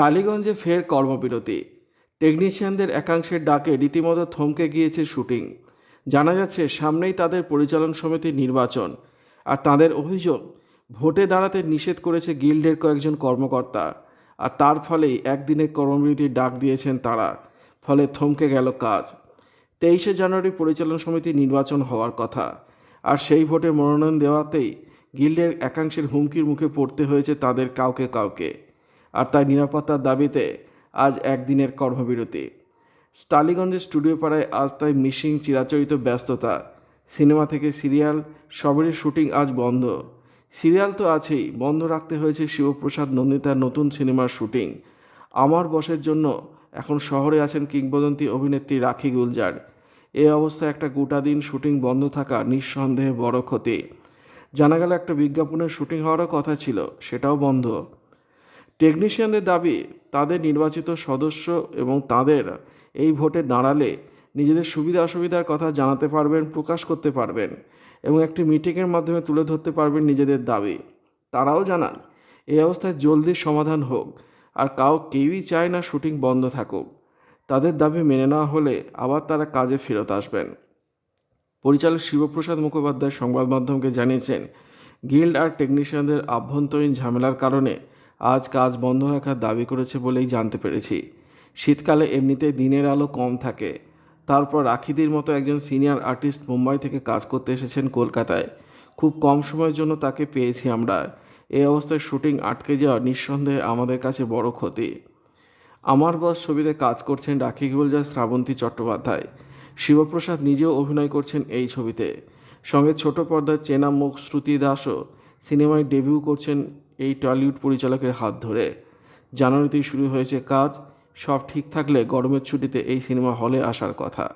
টালিগঞ্জে ফের কর্মবিরতি। টেকনিশিয়ানদের একাংশের ডাকে রীতিমতো থমকে গিয়েছে শুটিং। জানা যাচ্ছে, সামনেই তাদের পরিচালন সমিতির নির্বাচন, আর তাদের অভিযোগ, ভোটে দাঁড়াতে নিষেধ করেছে গিল্ডের কয়েকজন কর্মকর্তা, আর তার ফলেই একদিনে কর্মবিরতির ডাক দিয়েছেন তারা, ফলে থমকে গেল কাজ। তেইশে জানুয়ারি পরিচালন সমিতি নির্বাচন হওয়ার কথা, আর সেই ভোটে মনোনয়ন দেওয়াতেই গিল্ডের একাংশের হুমকির মুখে পড়তে হয়েছে তাদের কাউকে কাউকে। আর তাই নিরাপত্তার দাবিতে আজ একদিনের কর্মবিরতি। টালিগঞ্জের স্টুডিও পাড়ায় আজ তাই মিসিং চিরাচরিত ব্যস্ততা। সিনেমা থেকে সিরিয়াল, সবেরই শুটিং আজ বন্ধ। সিরিয়াল তো আছেই, বন্ধ রাখতে হয়েছে শিবপ্রসাদ নন্দিতার নতুন সিনেমার শুটিং। আমার বসের জন্য এখন শহরে আছেন কিংবদন্তি অভিনেত্রী রাখি গুলজার। এ অবস্থায় একটা গোটা দিন শুটিং বন্ধ থাকা নিঃসন্দেহে বড় ক্ষতি। জানা গেল একটা বিজ্ঞাপনের শুটিং হওয়ারও কথা ছিল, সেটাও বন্ধ। টেকনিশিয়ানদের দাবি, তাদের নির্বাচিত সদস্য এবং তাদের এই ভোটে দাঁড়ালে নিজেদের সুবিধা অসুবিধার কথা জানাতে পারবেন, প্রকাশ করতে পারবেন এবং একটি মিটিংয়ের মাধ্যমে তুলে ধরতে পারবেন নিজেদের দাবি। তারাও জানান, এই অবস্থায় জলদি সমাধান হোক আর কাউ কেউই চায় না শুটিং বন্ধ থাকুক। তাদের দাবি মেনে নেওয়া হলে আবার তারা কাজে ফেরত আসবেন। পরিচালক শিবপ্রসাদ মুখোপাধ্যায় সংবাদ মাধ্যমকে জানিয়েছেন, গিল্ড আর টেকনিশিয়ানদের আভ্যন্তরীণ ঝামেলার কারণে আজ কাজ বন্ধ রাখার দাবি করেছে বলেই জানতে পেরেছি। শীতকালে এমনিতে দিনের আলো কম থাকে। তারপর রাখিদির মতো একজন সিনিয়র আর্টিস্ট মুম্বাই থেকে কাজ করতে এসেছেন কলকাতায়। খুব কম সময়ের জন্য তাকে পেয়েছি আমরা। এই অবস্থায় শুটিং আটকে যাওয়া নিঃসন্দেহে আমাদের কাছে বড় ক্ষতি। আমার বস ছবিতে কাজ করছেন রাখি গুলজার শ্রাবন্তী চট্টোপাধ্যায়। শিবপ্রসাদ নিজেও অভিনয় করছেন এই ছবিতে। সঙ্গে ছোট পর্দার চেনা মুখ শ্রুতি দাসও সিনেমায় ডেবিউ করছেন এই টলিউড পরিচালকের হাত ধরে। জানুয়ারিতেই শুরু হয়েছে কাজ, সব ঠিক থাকলে গরমের ছুটিতে এই সিনেমা হলে আসার কথা।